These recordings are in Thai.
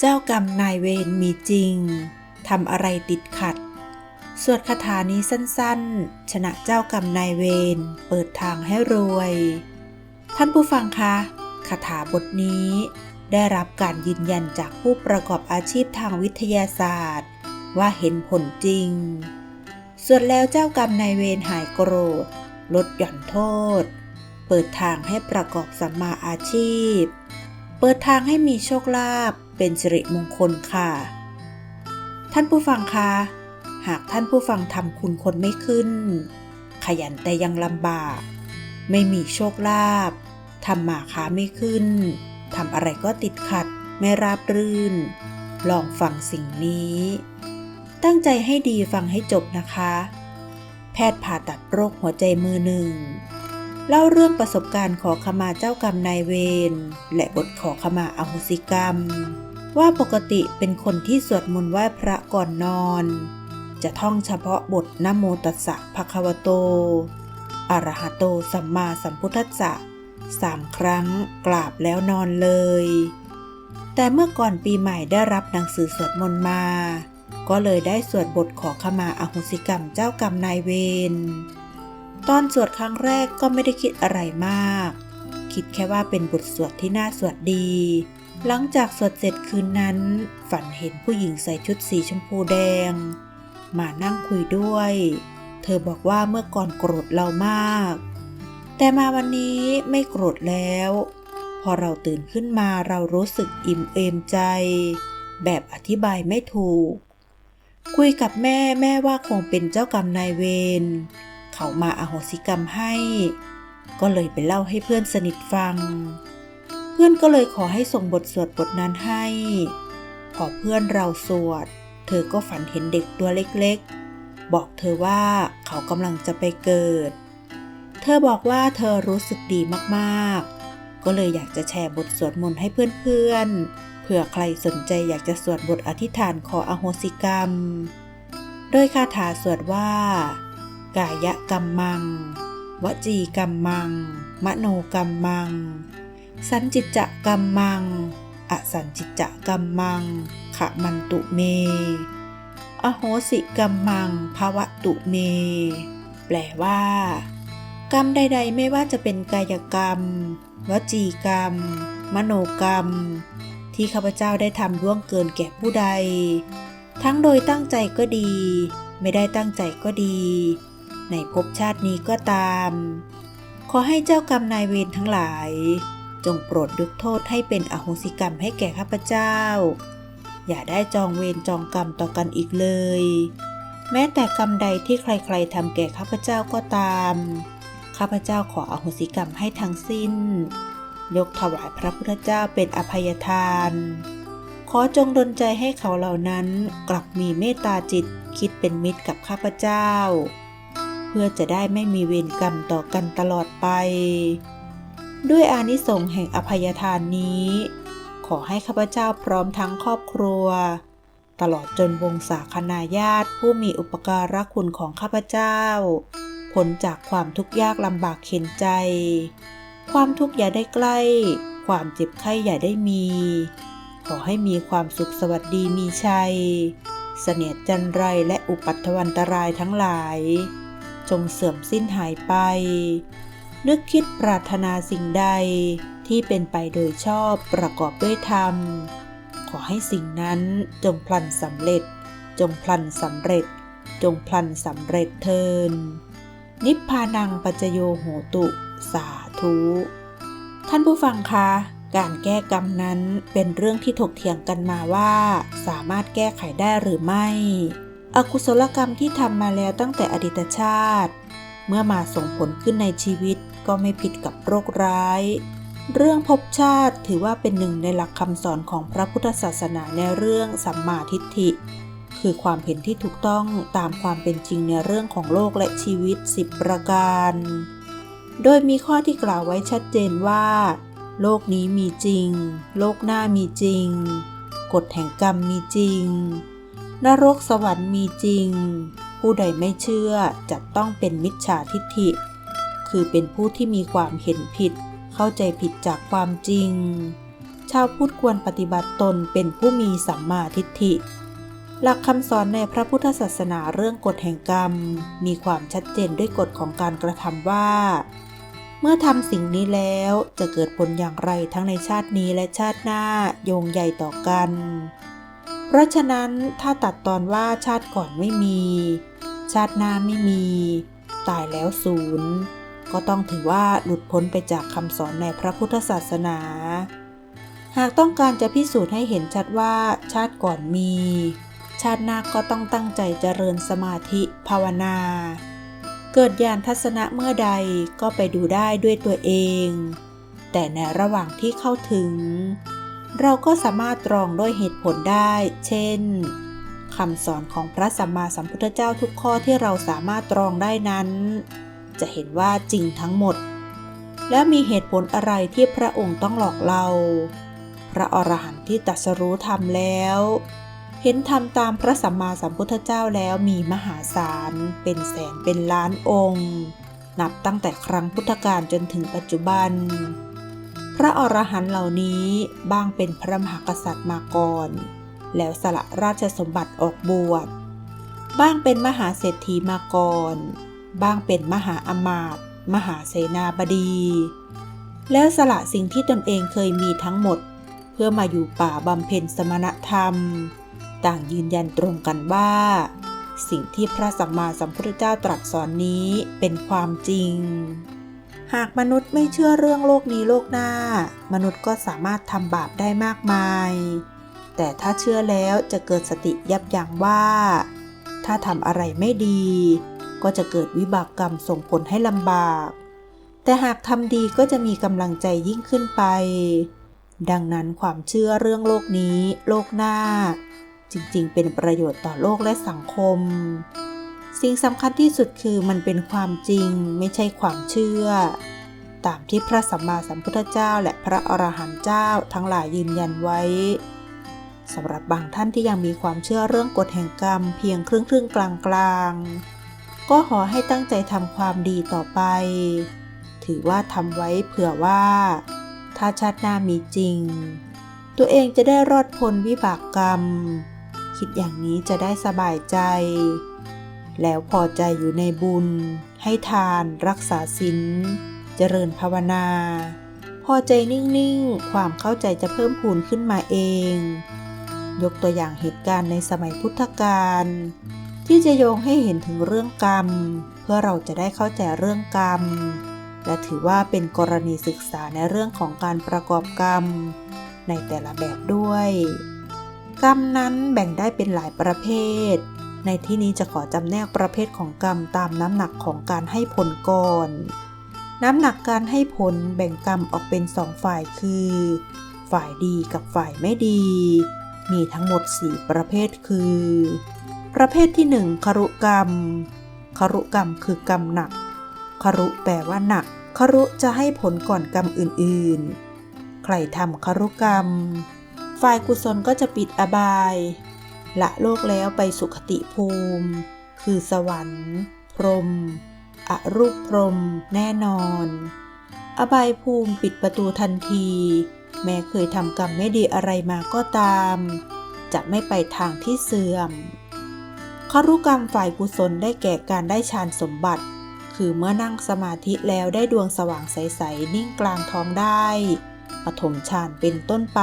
เจ้ากรรมนายเวรมีจริงทำอะไรติดขัด สวดคาถานี้สั้นๆ ชนะเจ้ากรรมนายเวรเปิดทางให้รวย ท่านผู้ฟังคะคาถาบทนี้ ได้รับการยืนยันจากผู้ประกอบอาชีพทางวิทยาศาสตร์ ว่าเห็นผลจริงส่วนแล้วเจ้ากรรมนายเวรหายโกรธ ลดหย่อนโทษ เปิดทางให้ประกอบสัมมาอาชีพ เปิดทางให้มีโชคลาภ เป็นสิริมงคลค่ะ ท่านผู้ฟังคะหากท่านผู้ฟังทำคุณคนไม่ขึ้น ขยันแต่ยังลำบาก ไม่มีโชคลาภทำมาค้าไม่ขึ้นทำอะไรก็ติดขัดไม่ราบรื่น ลองฟังสิ่งนี้ ตั้งใจให้ดีฟังให้จบนะคะ แพทย์ผ่าตัดโรคหัวใจมือหนึ่ง เล่าเรื่องประสบการณ์ขอขมาเจ้ากรรมนายเวรและบทขอขมาอโหสิกรรม ว่าปกติเป็นคนที่สวดมนต์ไหว้พระก่อนนอน จะท่องเฉพาะบทนโมตัสสะภะคะวะโตอระหะโตสัมมาสัมพุทธัสสะสามครั้งกราบแล้วนอนเลย แต่เมื่อก่อนปีใหม่ได้รับหนังสือสวดมนต์มา ก็เลยได้สวดบทขอขมาอโหสิกรรมเจ้ากรรมนายเวร ตอนสวดครั้งแรกก็ไม่ได้คิดอะไรมาก คิดแค่ว่าเป็นบทสวดที่น่าสวดดี หลังจากสวดเสร็จคืนนั้น ฝันเห็นผู้หญิงใส่ชุดสีชมพูแดง มานั่งคุยด้วย เธอบอกว่าเมื่อก่อนโกรธเรามาก แต่มาวันนี้ไม่โกรธแล้ว พอเราตื่นขึ้นมาเรารู้สึกอิ่มเอมใจ แบบอธิบายไม่ถูก คุยกับแม่แม่ว่าคงเป็นเจ้ากรรมนายเวรเขามาอาโหสิกรรมให้ ก็เลยไปเล่าให้เพื่อนสนิทฟัง เพื่อนก็เลยขอให้ส่งบทสวดบทนั้นให้ พอเพื่อนเราสวด เธอก็ฝันเห็นเด็กตัวเล็กๆ บอกเธอว่าเขากำลังจะไปเกิด เธอบอกว่าเธอรู้สึกดีมากๆ ก็เลยอยากจะแชร์บทสวดมนต์ให้เพื่อนๆ เผื่อใครสนใจอยากจะสวดบทอธิษฐานขออโหสิกรรม โดยคาถาสวดว่า กายกรรมมัง วจีกรรมมัง มโนกรรมมัง สันจิตจะกรรมมัง อสันจิตจะกรรมมัง ขะมันตุเม อโหสิกรรมมังภาวะตุเม แปลว่า กรรมใด ๆ ไม่ว่าจะเป็นกายกรรม วจีกรรม มโนกรรม ที่ข้าพเจ้าได้ทำร่วงเกินแก่ผู้ใด ทั้งโดยตั้งใจก็ดี ไม่ได้ตั้งใจก็ดี ในภพชาตินี้ก็ตาม ขอให้เจ้ากรรมนายเวรทั้งหลาย จงโปรดยกโทษให้เป็นอโหสิกรรมให้แก่ข้าพเจ้า อย่าได้จองเวรจองกรรมต่อกันอีกเลย แม้แต่กรรมใดที่ใครๆทำแก่ข้าพเจ้าก็ตาม ข้าพเจ้าขออโหสิกรรมให้ทั้งสิ้น ยกถวายพระพุทธเจ้าเป็นอภัยทาน ขอจงดลใจให้เขาเหล่านั้นกลับมีเมตตาจิตคิดเป็นมิตรกับข้าพเจ้า เพื่อจะได้ไม่มีเวรกรรมต่อกันตลอดไป ด้วยอานิสงส์แห่งอภัยทานนี้ ขอให้ข้าพเจ้าพร้อมทั้งครอบครัว ตลอดจนวงศาคณาญาติผู้มีอุปการะคุณของข้าพเจ้าพ้นจากความทุกข์ยากลำบากเข็นใจ ความทุกข์อย่าได้ใกล้ ความเจ็บไข้อย่าได้มี ขอให้มีความสุขสวัสดีมีชัย เสนียดจันไรและอุปัตถวันตรายทั้งหลาย จงเสื่อมสิ้นหายไป นึกคิดปรารถนาสิ่งใดที่เป็นไปโดยชอบประกอบด้วยธรรม ขอให้สิ่งนั้นจงพลันสำเร็จ จงพลันสำเร็จ จงพลันสำเร็จเทิน นิพพานังปัจโยโหตุ สาธุ ท่านผู้ฟังคะการแก้กรรมนั้นเป็นเรื่องที่ถกเถียงกันมาว่า สามารถแก้ไขได้หรือไม่ อกุศลกรรมที่ทำมาแล้วตั้งแต่อดีตชาติ เมื่อมาส่งผลขึ้นในชีวิตก็ไม่ผิดกับโรคร้าย เรื่องภพชาติถือว่าเป็นหนึ่งในหลักคำสอนของพระพุทธศาสนาในเรื่องสัมมาทิฏฐิ คือความเห็นที่ถูกต้องตามความเป็นจริงในเรื่องของโลกและชีวิต 10 ประการ โดยมีข้อที่กล่าวไว้ชัดเจนว่า โลกนี้มีจริง โลกหน้ามีจริง กฎแห่งกรรมมีจริง นรกสวรรค์มีจริง ผู้ใดไม่เชื่อจะต้องเป็นมิจฉาทิฏฐิ คือเป็นผู้ที่มีความเห็นผิด เข้าใจผิดจากความจริง ชาวพุทธควรปฏิบัติตนเป็นผู้มีสัมมาทิฏฐิ หลักคำสอนในพระพุทธศาสนาเรื่องกฎแห่งกรรม มีความชัดเจนด้วยกฎของการกระทำว่า เมื่อทำสิ่งนี้แล้วจะเกิดผลอย่างไรทั้งในชาตินี้และชาติหน้าโยงใหญ่ต่อกันเพราะฉะนั้นถ้าตัดตอนว่าชาติก่อนไม่มี ชาติหน้าไม่มี ตายแล้วศูนย์ ก็ต้องถือว่าหลุดพ้นไปจากคำสอนในพระพุทธศาสนา หากต้องการจะพิสูจน์ให้เห็นชัดว่าชาติก่อนมี ชาติหน้าก็ต้องตั้งใจเจริญสมาธิภาวนา เกิดญาณทัศนะเมื่อใดก็ไปดูได้ด้วยตัวเอง แต่ในระหว่างที่เข้าถึง เราก็สามารถตรองด้วยเหตุผลได้ เช่น คำสอนของพระสัมมาสัมพุทธเจ้าทุกข้อที่เราสามารถตรองได้นั้น จะเห็นว่าจริงทั้งหมด และมีเหตุผลอะไรที่พระองค์ต้องหลอกเรา พระอรหันต์ที่ตรัสรู้ธรรมแล้ว เห็นธรรมตามพระสัมมาสัมพุทธเจ้าแล้วมีมหาศาลเป็นแสนเป็นล้านองค์ นับตั้งแต่ครั้งพุทธกาลจนถึงปัจจุบัน พระอรหันต์เหล่านี้บ้างเป็นพระมหากษัตริย์มาก่อน แล้วสละราชสมบัติออกบวช บ้างเป็นมหาเศรษฐีมาก่อน บ้างเป็นมหาอมาตย์มหาเสนาบดี แล้วสละสิ่งที่ตนเองเคยมีทั้งหมด เพื่อมาอยู่ป่าบำเพ็ญสมณธรรม ต่างยืนยันตรงกันว่า สิ่งที่พระสัมมาสัมพุทธเจ้าตรัสสอนนี้เป็นความจริงหากมนุษย์ไม่เชื่อเรื่องโลกนี้โลกหน้า มนุษย์ก็สามารถทำบาปได้มากมาย แต่ถ้าเชื่อแล้วจะเกิดสติยับยั้งว่า ถ้าทำอะไรไม่ดี ก็จะเกิดวิบากกรรมส่งผลให้ลำบาก แต่หากทำดีก็จะมีกำลังใจยิ่งขึ้นไป ดังนั้นความเชื่อเรื่องโลกนี้ โลกหน้า จริงๆ เป็นประโยชน์ต่อโลกและสังคม สิ่งสำคัญที่สุดคือมันเป็นความจริงไม่ใช่ความเชื่อตามที่พระสัมมาสัมพุทธเจ้าและพระอรหันต์เจ้าทั้งหลายยืนยันไว้ สำหรับบางท่านที่ยังมีความเชื่อเรื่องกฎแห่งกรรม เพียงครึ่งครึ่งกลางกลางก็ขอให้ตั้งใจทำความดีต่อไป ถือว่าทำไว้เผื่อว่า ถ้าชาติหน้ามีจริง ตัวเองจะได้รอดพ้นวิบากกรรม คิดอย่างนี้จะได้สบายใจ แล้วพอใจอยู่ในบุญ ให้ทานรักษาศีลเจริญภาวนา พอใจนิ่ง ๆ ความเข้าใจจะเพิ่มพูนขึ้นมาเอง ยกตัวอย่างเหตุการณ์ในสมัยพุทธกาลที่จะโยงให้เห็นถึงเรื่องกรรม เพื่อเราจะได้เข้าใจเรื่องกรรม และถือว่าเป็นกรณีศึกษาในเรื่องของการประกอบกรรม ในแต่ละแบบด้วย กรรมนั้นแบ่งได้เป็นหลายประเภท ในที่นี้จะขอจำแนกประเภทของกรรมตามน้ำหนักของการให้ผลก่อนน้ำหนักการให้ผลแบ่งกรรมออกเป็นสองฝ่ายคือ ฝ่ายดีกับฝ่ายไม่ดี มีทั้งหมด 4 ประเภทคือ ประเภทที่ 1คารุกรรมคารุกรรมคือกรรมหนักคารุแปลว่าหนักคารุจะให้ผลก่อนกรรมอื่นๆ ใครทำคารุกรรม ฝ่ายกุศลก็จะปิดอบาย ละโลกแล้วไปสุขติภูมิ คือสวรรค์ พรหมอรูปพรหมแน่นอน อบายภูมิปิดประตูทันที แม้เคยทำกรรมไม่ดีอะไรมาก็ตาม จะไม่ไปทางที่เสื่อมคารุกรรมฝ่ายกุศลได้แก่การได้ฌานสมบัติ คือเมื่อนั่งสมาธิแล้วได้ดวงสว่างใส ๆ นิ่งกลางท้องได้ ปฐมฌานเป็นต้นไป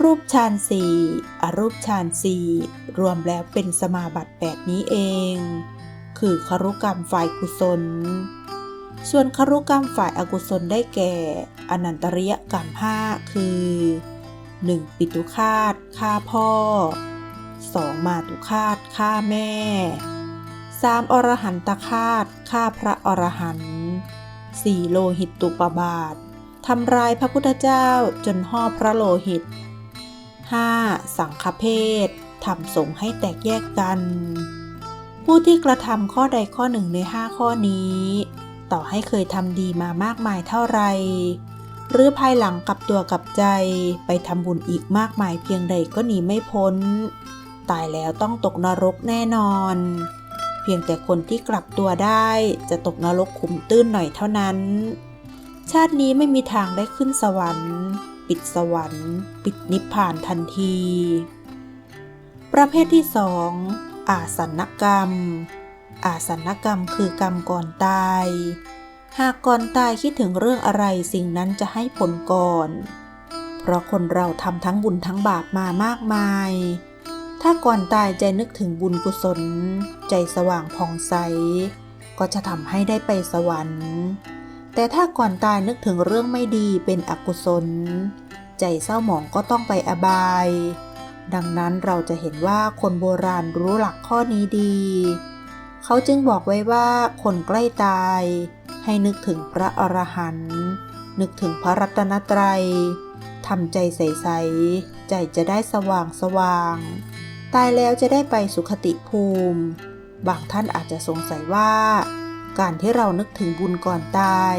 รูปฌานสี่อรูปฌานสี่รวมแล้วเป็นสมาบัติแปดนี้เอง คือคารุกรรมฝ่ายกุศล ส่วนคารุกรรมฝ่ายอากุศลได้แก่ อนันตริยกรรมห้าคือ 1. ปิตุคาตฆ่าพ่อ 2. มาตุคาตฆ่าแม่ 3. อรหันตคาตฆ่าพระอรหันต์ 4. โลหิตตุปบาททำลายพระพุทธเจ้าจนห่อพระโลหิต 5. สังฆเพศทำสงให้แตกแยกกัน ผู้ที่กระทำข้อใดข้อหนึ่งใน 5 ข้อนี้ ต่อให้เคยทำดีมามากมายเท่าไร หรือภายหลังกลับตัวกลับใจไปทำบุญอีกมากมายเพียงใดก็หนีไม่พ้น ตายแล้วต้องตกนรกแน่นอน เพียงแต่คนที่กลับตัวได้จะตกนรกขุมตื้นหน่อยเท่านั้น ชาตินี้ไม่มีทางได้ขึ้นสวรรค์ ปิดสวรรค์ ปิดนิพพานทันที ประเภทที่สองอาสันกรรม อาสันกรรมคือกรรมก่อนตาย หากก่อนตายคิดถึงเรื่องอะไรสิ่งนั้นจะให้ผลก่อน เพราะคนเราทำทั้งบุญทั้งบาปมามากมาย ถ้าก่อนตายใจนึกถึงบุญกุศล ใจสว่างผ่องใส ก็จะทำให้ได้ไปสวรรค์ แต่ถ้าก่อนตายนึกถึงเรื่องไม่ดีเป็นอกุศล ใจเศร้าหมองก็ต้องไปอบาย ดังนั้นเราจะเห็นว่าคนโบราณรู้หลักข้อนี้ดี เขาจึงบอกไว้ว่าคนใกล้ตาย ให้นึกถึงพระอรหันต์นึกถึงพระรัตนตรัยทำใจใสๆใจจะได้สว่างสว่าง ตายแล้วจะได้ไปสุขติภูมิ บางท่านอาจจะสงสัยว่า การที่เรานึกถึงบุญก่อนตาย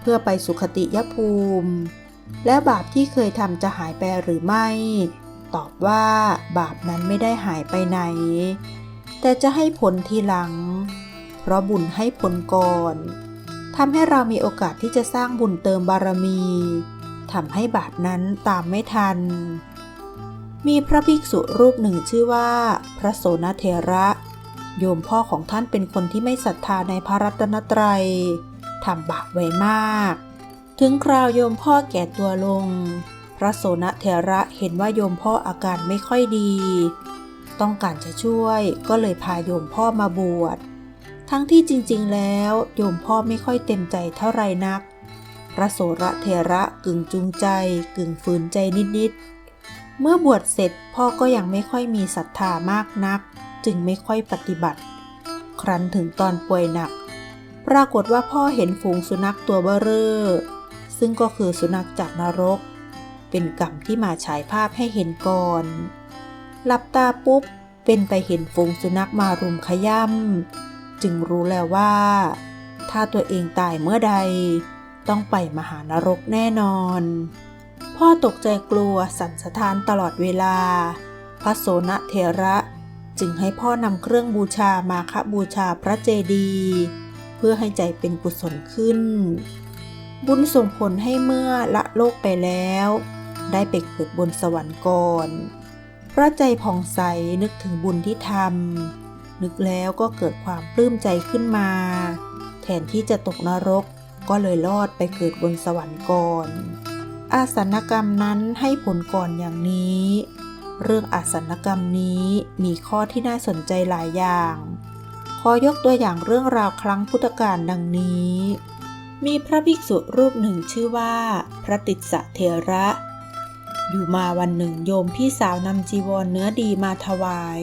เพื่อไปสุขติยภูมิ แล้วบาปที่เคยทำจะหายไปหรือไม่ ตอบว่าบาปนั้นไม่ได้หายไปไหน แต่จะให้ผลทีหลัง เพราะบุญให้ผลก่อนทำให้เรามีโอกาสที่จะสร้างบุญเติมบารมีทำให้บาปนั้นตามไม่ทัน มีพระภิกษุรูปหนึ่งชื่อว่า พระโสนเทระ โยมพ่อของท่านเป็นคนที่ไม่ศรัทธาในพระรัตนตรัยทำบาปไว้มาก ถึงคราวโยมพ่อแก่ตัวลง พระโสนเทระเห็นว่าโยมพ่ออาการไม่ค่อยดี ต้องการจะช่วยก็เลยพาโยมพ่อมาบวช ทั้งที่จริงๆแล้วโยมพ่อไม่ค่อยเต็มใจเท่าไรนัก พระโสระเทระกึ่งจูงใจ กึ่งฝืนใจนิดๆ เมื่อบวชเสร็จพ่อก็ยังไม่ค่อยมีศรัทธามากนัก จึงไม่ค่อยปฏิบัติ ครั้นถึงตอนป่วยหนัก ปรากฏว่าพ่อเห็นฝูงสุนัขตัวเบ้อเร่อ ซึ่งก็คือสุนัขจากนรก เป็นกรรมที่มาฉายภาพให้เห็นก่อน หลับตาปุ๊บ เป็นไปเห็นฝูงสุนัขมารุมขย่ำจึงรู้แล้วว่า ถ้าตัวเองตายเมื่อใด ต้องไปมหานรกแน่นอน พ่อตกใจกลัวสั่นสะท้านตลอดเวลา พระโสนเทระจึงให้พ่อนำเครื่องบูชามาคบูชาพระเจดีย์เพื่อให้ใจเป็นกุศลขึ้น บุญส่งผลให้เมื่อละโลกไปแล้ว ได้ไปเกิดบนสวรรค์ก่อน พระใจผ่องใสนึกถึงบุญที่ทำนึกแล้วก็เกิดความปลื้มใจขึ้นมา แทนที่จะตกนรกก็เลยรอดไปเกิดบนสวรรค์ก่อน อาสนกรรมนั้นให้ผลก่อนอย่างนี้ เรื่องอาสนกรรมนี้มีข้อที่น่าสนใจหลายอย่าง ขอยกตัวอย่างเรื่องราวครั้งพุทธกาลดังนี้ มีพระภิกษุรูปหนึ่งชื่อว่า พระติสสะเทระ อยู่มาวันหนึ่งโยมพี่สาวนำจีวรเนื้อดีมาถวาย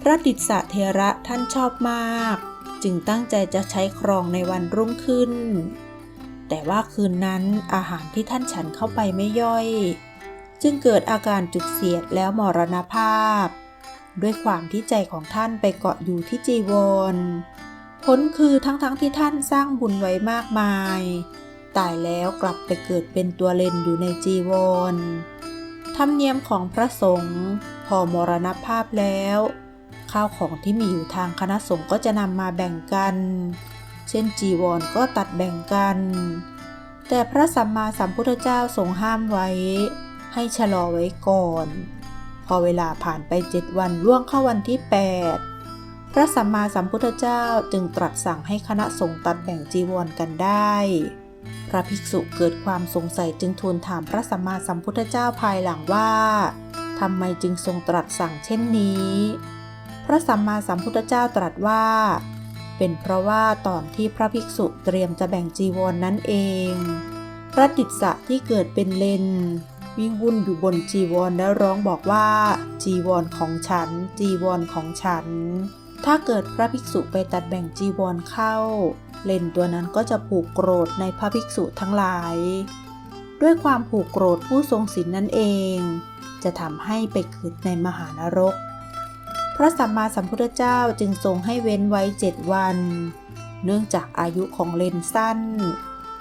พระติสะเทระท่านชอบมาก จึงตั้งใจจะใช้ครองในวันรุ่งขึ้น แต่ว่าคืนนั้นอาหารที่ท่านฉันเข้าไปไม่ย่อย จึงเกิดอาการจุกเสียดแล้วมรณภาพ ด้วยความที่ใจของท่านไปเกาะอยู่ที่จีวรผลคือทั้งๆทที่ท่านสร้างบุญไว้มากมาย ตายแล้วกลับไปเกิดเป็นตัวเลนอยู่ในจีวร ธรรมเนียมของพระสงฆ์พอมรณภาพแล้ว ข้าวของที่มีอยู่ทางคณะสงฆ์ก็จะนำมาแบ่งกัน เช่นจีวรก็ตัดแบ่งกัน แต่พระสัมมาสัมพุทธเจ้าทรงห้ามไว้ ให้ชะลอไว้ก่อน พอเวลาผ่านไปเจ็ดวันล่วงเข้าวันที่ 8พระสัมมาสัมพุทธเจ้าจึงตรัสสั่งให้คณะสงฆ์ตัดแบ่งจีวรกันได้ พระภิกษุเกิดความสงสัยจึงทูลถามพระสัมมาสัมพุทธเจ้าภายหลังว่าทำไมจึงทรงตรัสสั่งเช่นนี้ พระสัมมาสัมพุทธเจ้าตรัสว่า เป็นเพราะว่าตอนที่พระภิกษุเตรียมจะแบ่งจีวรนนั่นเอง พระติสสะที่เกิดเป็นเลนวิ่งวุ่นอยู่บนจีวรแล้วร้องบอกว่า จีวรของฉัน จีวรของฉัน ถ้าเกิดพระภิกษุไปตัดแบ่งจีวรเข้า เลนตัวนั้นก็จะผูกโกรธในพระภิกษุทั้งหลาย ด้วยความผูกโกรธผู้ทรงศีลนั่นเอง จะทำให้ไปเกิดในมหานรก พระสัมมาสัมพุทธเจ้าจึงทรงให้เว้นไว้เจ็ดวัน เนื่องจากอายุของเลนสั้น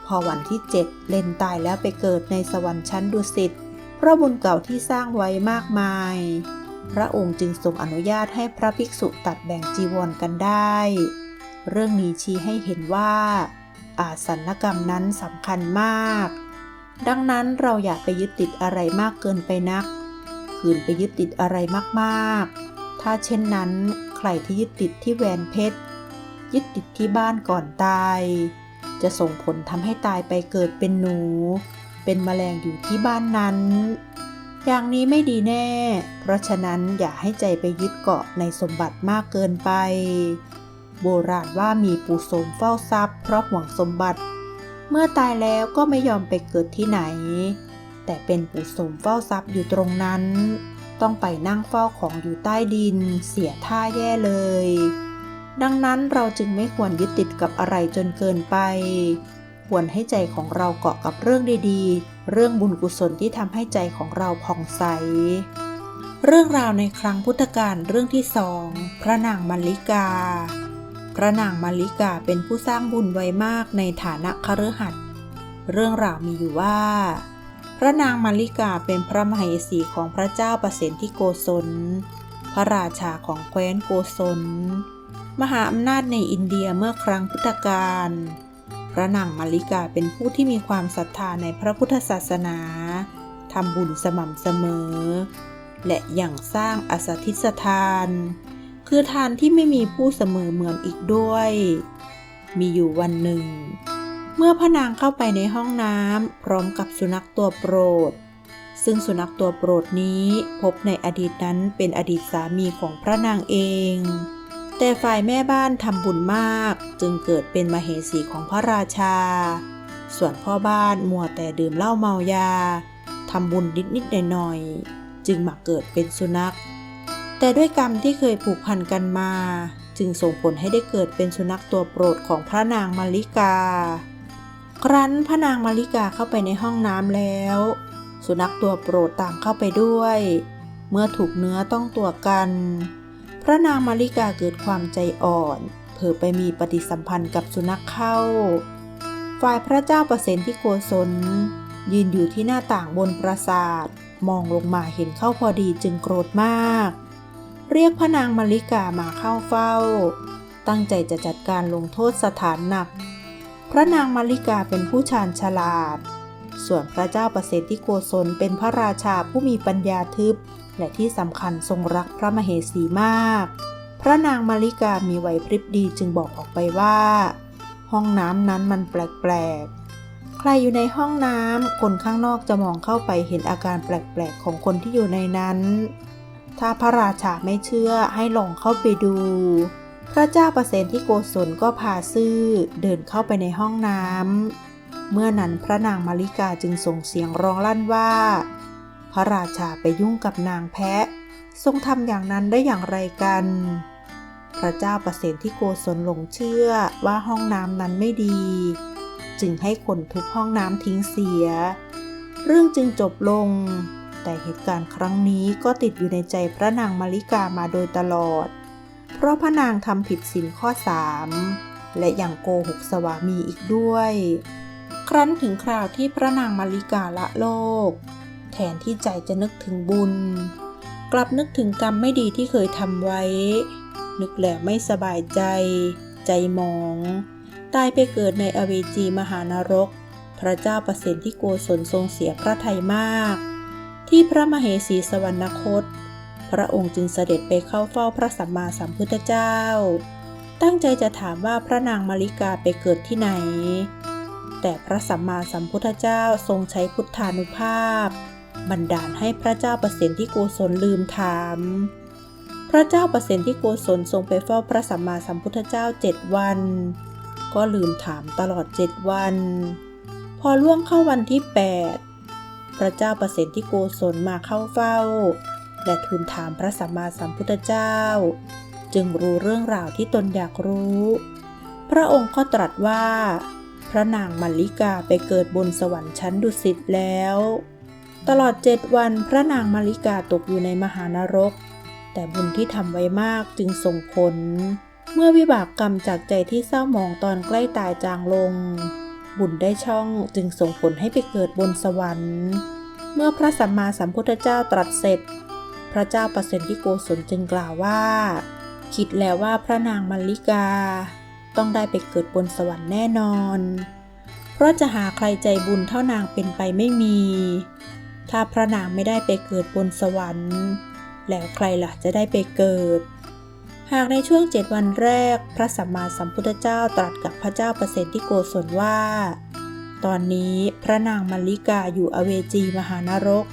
พอวันที่เจ็ดเลนตายแล้วไปเกิดในสวรรค์ชั้นดุสิตเพราะบุญเก่าที่สร้างไว้มากมาย พระองค์จึงทรงอนุญาตให้พระภิกษุตัดแบ่งจีวรกันได้ เรื่องนี้ชี้ให้เห็นว่าอาสันกรรมนั้นสำคัญมาก ดังนั้นเราอย่าไปยึดติดอะไรมากเกินไปนักขืนไปยึดติดอะไรมากๆ ถ้าเช่นนั้นใครที่ยึดติดที่แหวนเพชร ยึดติดที่บ้านก่อนตาย จะส่งผลทำให้ตายไปเกิดเป็นหนู เป็นแมลงอยู่ที่บ้านนั้น อย่างนี้ไม่ดีแน่ เพราะฉะนั้นอย่าให้ใจไปยึดเกาะในสมบัติมากเกินไป โบราณว่ามีปู่โสมเฝ้าทรัพย์เพราะห่วงสมบัติ เมื่อตายแล้วก็ไม่ยอมไปเกิดที่ไหน แต่เป็นปู่โสมเฝ้าทรัพย์อยู่ตรงนั้น ต้องไปนั่งเฝ้าของอยู่ใต้ดิน เสียท่าแย่เลย ดังนั้นเราจึงไม่ควรยึดติดกับอะไรจนเกินไป ควรให้ใจของเราเกาะกับเรื่องดีๆ เรื่องบุญกุศลที่ทำให้ใจของเราผ่องใสเรื่องราวในครั้งพุทธกาลเรื่องที่สอง พระนางมัลลิกา พระนางมัลลิกาเป็นผู้สร้างบุญไว้มากในฐานะคฤหัสถ์เรื่องราวมีอยู่ว่า พระนางมัลลิกาเป็นพระมเหสีของพระเจ้าประสิทธิโกศล พระราชาของแคว้นโกศล มหาอำนาจในอินเดียเมื่อครั้งพุทธกาล พระนางมัลลิกาเป็นผู้ที่มีความศรัทธาในพระพุทธศาสนาทำบุญสม่ำเสมอ และอย่างสร้างอสถิสทาน คือทานที่ไม่มีผู้เสมอเหมือนอีกด้วย มีอยู่วันหนึ่ง เมื่อพระนางเข้าไปในห้องน้ำพร้อมกับสุนัขตัวโปรด ซึ่งสุนัขตัวโปรดนี้พบในอดีตนั้นเป็นอดีตสามีของพระนางเอง แต่ฝ่ายแม่บ้านทำบุญมากจึงเกิดเป็นมเหสีของพระราชา ส่วนพ่อบ้านมัวแต่ดื่มเหล้าเมายาทำบุญนิดๆหน่อยๆจึงมาเกิดเป็นสุนัข แต่ด้วยกรรมที่เคยผูกพันกันมา จึงส่งผลให้ได้เกิดเป็นสุนัขตัวโปรดของพระนางมาริกา ครั้นพระนางมาริกาเข้าไปในห้องน้ำแล้ว สุนัขตัวโปรดตามเข้าไปด้วย เมื่อถูกเนื้อต้องตัวกัน พระนางมาริกาเกิดความใจอ่อนเผลอไปมีปฏิสัมพันธ์กับสุนัขเข้า ฝ่ายพระเจ้าประเสนที่โกศลยืนอยู่ที่หน้าต่างบนปราสาท มองลงมาเห็นเข้าพอดีจึงโกรธมาก เรียกพระนางมาริกามาเข้าเฝ้า ตั้งใจจะจัดการลงโทษสถานหนัก พระนางมาริกาเป็นผู้ชาญฉลาด ส่วนพระเจ้าประเสนที่โกศลเป็นพระราชาผู้มีปัญญาทึบ และที่สำคัญทรงรักพระมเหสีมาก พระนางมาริกามีไหวพริบดีจึงบอกออกไปว่า ห้องน้ำนั้นมันแปลกๆใครอยู่ในห้องน้ำ คนข้างนอกจะมองเข้าไปเห็นอาการแปลกๆ ของคนที่อยู่ในนั้น ถ้าพระราชาไม่เชื่อให้ลองเข้าไปดู พระเจ้าประเสนที่โกศลก็พาซื่อเดินเข้าไปในห้องน้ำเมื่อนั้นพระนางมาริกาจึงส่งเสียงร้องลั่นว่า พระราชาไปยุ่งกับนางแพะ ทรงทำอย่างนั้นได้อย่างไรกัน พระเจ้าประเสนที่โกศลหลงเชื่อว่าห้องน้ำนั้นไม่ดี จึงให้คนทุบห้องน้ำทิ้งเสีย เรื่องจึงจบลง แต่เหตุการณ์ครั้งนี้ก็ติดอยู่ในใจพระนางมาริกามาโดยตลอด เพราะพระนางทำผิดศีลข้อสามและยังโกหกสวามีอีกด้วย ครั้นถึงคราวที่พระนางมาริกาละโลก แทนที่ใจจะนึกถึงบุญ กลับนึกถึงกรรมไม่ดีที่เคยทำไว้ นึกแล้วไม่สบายใจ ใจหมองตายไปเกิดในอเวจีมหานรก พระเจ้าประเสนที่โกศลทรงเสียพระทัยมาก ที่พระมเหสีสวรรคต พระองค์จึงเสด็จไปเข้าเฝ้าพระสัมมาสัมพุทธเจ้า ตั้งใจจะถามว่าพระนางมาริกาไปเกิดที่ไหน แต่พระสัมมาสัมพุทธเจ้าทรงใช้พุทธานุภาพ บันดาลให้พระเจ้าประสิทธิโกศลลืมถาม พระเจ้าประสิทธิโกศลทรงไปเฝ้าพระสัมมาสัมพุทธเจ้าเจ็ดวัน ก็ลืมถามตลอดเจ็ดวัน พอล่วงเข้าวันที่แปด พระเจ้าประสิทธิโกศลมาเข้าเฝ้า และทูลถามพระสัมมาสัมพุทธเจ้า จึงรู้เรื่องราวที่ตนอยากรู้ พระองค์ก็ตรัสว่า พระนางมัลลิกาไปเกิดบนสวรรค์ชั้นดุสิตแล้ว ตลอดเจ็ดวันพระนางมาริกาตกอยู่ในมหานรก แต่บุญที่ทำไว้มากจึงส่งผล เมื่อวิบากกรรมจากใจที่เศร้าหมองตอนใกล้ตายจางลง บุญได้ช่องจึงส่งผลให้ไปเกิดบนสวรรค์ เมื่อพระสัมมาสัมพุทธเจ้าตรัสเสร็จ พระเจ้าประสิทธิโกศลจึงกล่าวว่า คิดแล้วว่าพระนางมัลลิกา ต้องได้ไปเกิดบนสวรรค์แน่นอน เพราะจะหาใครใจบุญเท่านางเป็นไปไม่มี ถ้าพระนางไม่ได้ไปเกิดบนสวรรค์ แล้วใครล่ะจะได้ไปเกิด หากในช่วงเจ็ดวันแรก พระสัมมาสัมพุทธเจ้าตรัสกับพระเจ้าประเสนที่โกศลว่า ตอนนี้พระนางมัลลิกาอยู่อเวจีมหานรก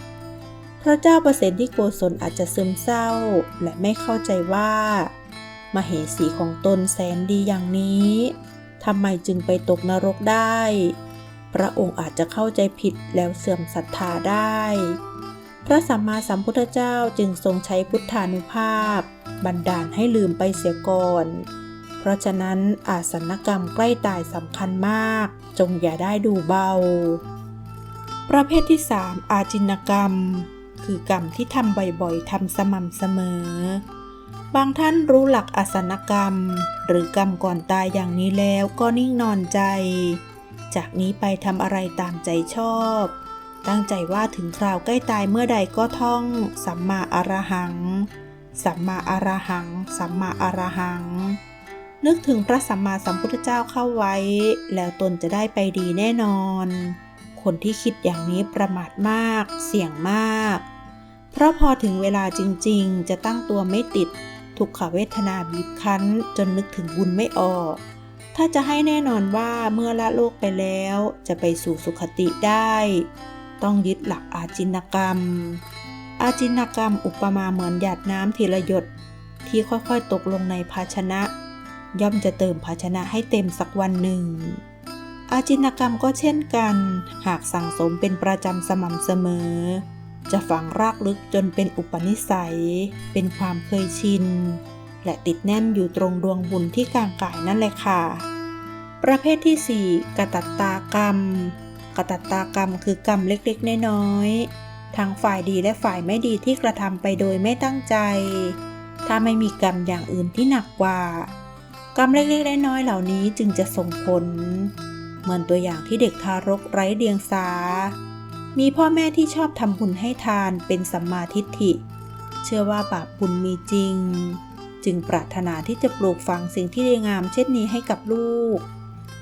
พระเจ้าประเสนที่โกศลอาจจะซึมเศร้า และไม่เข้าใจว่า มเหสีของตนแสนดีอย่างนี้ทำไมจึงไปตกนรกได้ พระองค์อาจจะเข้าใจผิดแล้วเสื่อมศรัทธาได้ พระสัมมาสัมพุทธเจ้าจึงทรงใช้พุทธานุภาพ บันดาลให้ลืมไปเสียก่อน เพราะฉะนั้นอาสนกรรมใกล้ตายสำคัญมาก จงอย่าได้ดูเบา ประเภทที่ 3 อาจินกรรม คือกรรมที่ทำบ่อยๆทำสม่ำเสมอ บางท่านรู้หลักอาสนกรรม หรือกรรมก่อนตายอย่างนี้แล้วก็นิ่งนอนใจ จากนี้ไปทำอะไรตามใจชอบตั้งใจว่าถึงคราวใกล้ตายเมื่อใดก็ท่อง สัมมาอรหัง สัมมาอรหัง สัมมาอรหัง นึกถึงพระสัมมาสัมพุทธเจ้าเข้าไว้ แล้วตนจะได้ไปดีแน่นอน คนที่คิดอย่างนี้ประมาทมาก เสี่ยงมาก เพราะพอถึงเวลาจริง ๆ จะตั้งตัวไม่ติด ทุกขเวทนาบีบคั้น จนนึกถึงบุญไม่ออก ถ้าจะให้แน่นอนว่าเมื่อละโลกไปแล้ว จะไปสู่สุขติได้ ต้องยึดหลักอาจินกรรม อาจินกรรมอุปมาเหมือนหยาดน้ำทีละหยดที่ค่อยๆตกลงในภาชนะ ย่อมจะเติมภาชนะให้เต็มสักวันหนึ่ง อาจินกรรมก็เช่นกัน หากสั่งสมเป็นประจำสม่ำเสมอ จะฝังรากลึกจนเป็นอุปนิสัย เป็นความเคยชิน และติดแน่นอยู่ตรงดวงบุญที่กลางกายนั่นแหละค่ะ ประเภทที่ 4กตัตตากรรมกตัตตากรรมคือกรรมเล็กๆ น้อยๆ ทั้งฝ่ายดีและฝ่ายไม่ดีที่กระทำไปโดยไม่ตั้งใจ ถ้าไม่มีกรรมอย่างอื่นที่หนักกว่า กรรมเล็กๆน้อยๆเหล่านี้จึงจะส่งผล เหมือนตัวอย่างที่เด็กทารกไร้เดียงสา มีพ่อแม่ที่ชอบทำบุญให้ทานเป็นสัมมาทิฏฐิ เชื่อว่าบาปบุญมีจริง จึงปรารถนาที่จะปลูกฝังสิ่งที่ดีงามเช่นนี้ให้กับลูก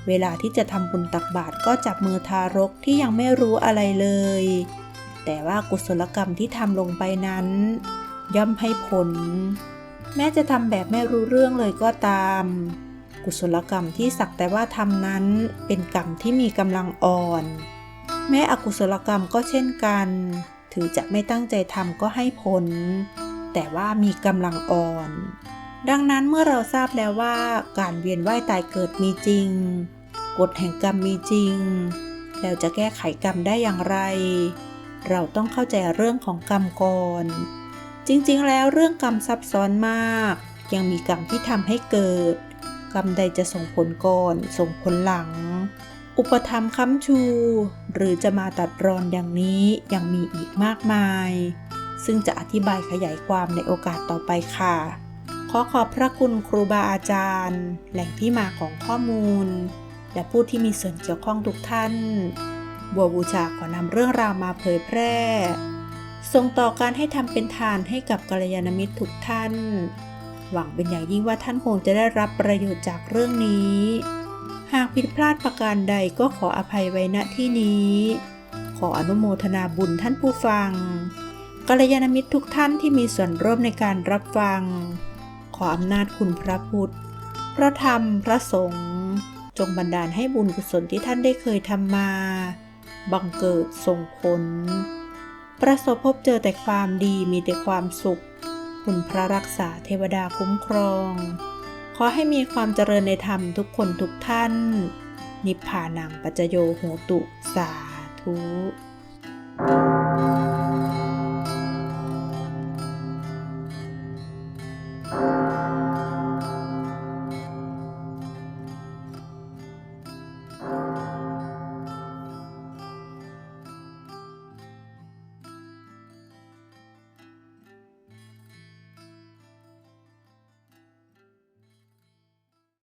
เวลาที่จะทำบุญตักบาตรก็จับมือทารกที่ยังไม่รู้อะไรเลย แต่ว่ากุศลกรรมที่ทำลงไปนั้น ย่อมให้ผล แม้จะทำแบบไม่รู้เรื่องเลยก็ตาม กุศลกรรมที่สักแต่ว่าทำนั้นเป็นกรรมที่มีกำลังอ่อน แม้อกุศลกรรมก็เช่นกัน ถึงจะไม่ตั้งใจทำก็ให้ผล แต่ว่ามีกำลังอ่อน ดังนั้นเมื่อเราทราบแล้วว่าการเวียนว่ายตายเกิดมีจริง กฎแห่งกรรมมีจริงแล้วจะแก้ไขกรรมได้อย่างไร เราต้องเข้าใจเรื่องของกรรมก่อน จริงๆ แล้วเรื่องกรรมซับซ้อนมาก ยังมีกรรมที่ทำให้เกิด กรรมใดจะส่งผลก่อน ส่งผลหลัง อุปธรรมค้ำชู หรือจะมาตัดรอนอย่างนี้ยังมีอีกมากมาย ซึ่งจะอธิบายขยายความในโอกาสต่อไปค่ะ ขอขอบพระคุณครูบาอาจารย์ แหล่งที่มาของข้อมูล และผู้ที่มีส่วนเกี่ยวข้องทุกท่าน บัวบูชาขอนำเรื่องราวมาเผยแพร่ ส่งต่อการให้ทำเป็นทานให้กับกัลยาณมิตรทุกท่าน หวังเป็นอย่างยิ่งว่าท่านคงจะได้รับประโยชน์จากเรื่องนี้ หากผิดพลาดประการใดก็ขออภัยไว้ณที่นี้ ขออนุโมทนาบุญท่านผู้ฟังกัลยาณมิตรทุกท่านที่มีส่วนร่วมในการรับฟัง ขออำนาจคุณพระพุทธ พระธรรม พระสงฆ์ จงบันดาลให้บุญกุศลที่ท่านได้เคยทำมา บังเกิดส่งผล ประสบพบเจอแต่ความดีมีแต่ความสุข คุณพระรักษาเทวดาคุ้มครอง ขอให้มีความเจริญในธรรมทุกคนทุกท่าน นิพพานังปัจโยโหตุสาธุ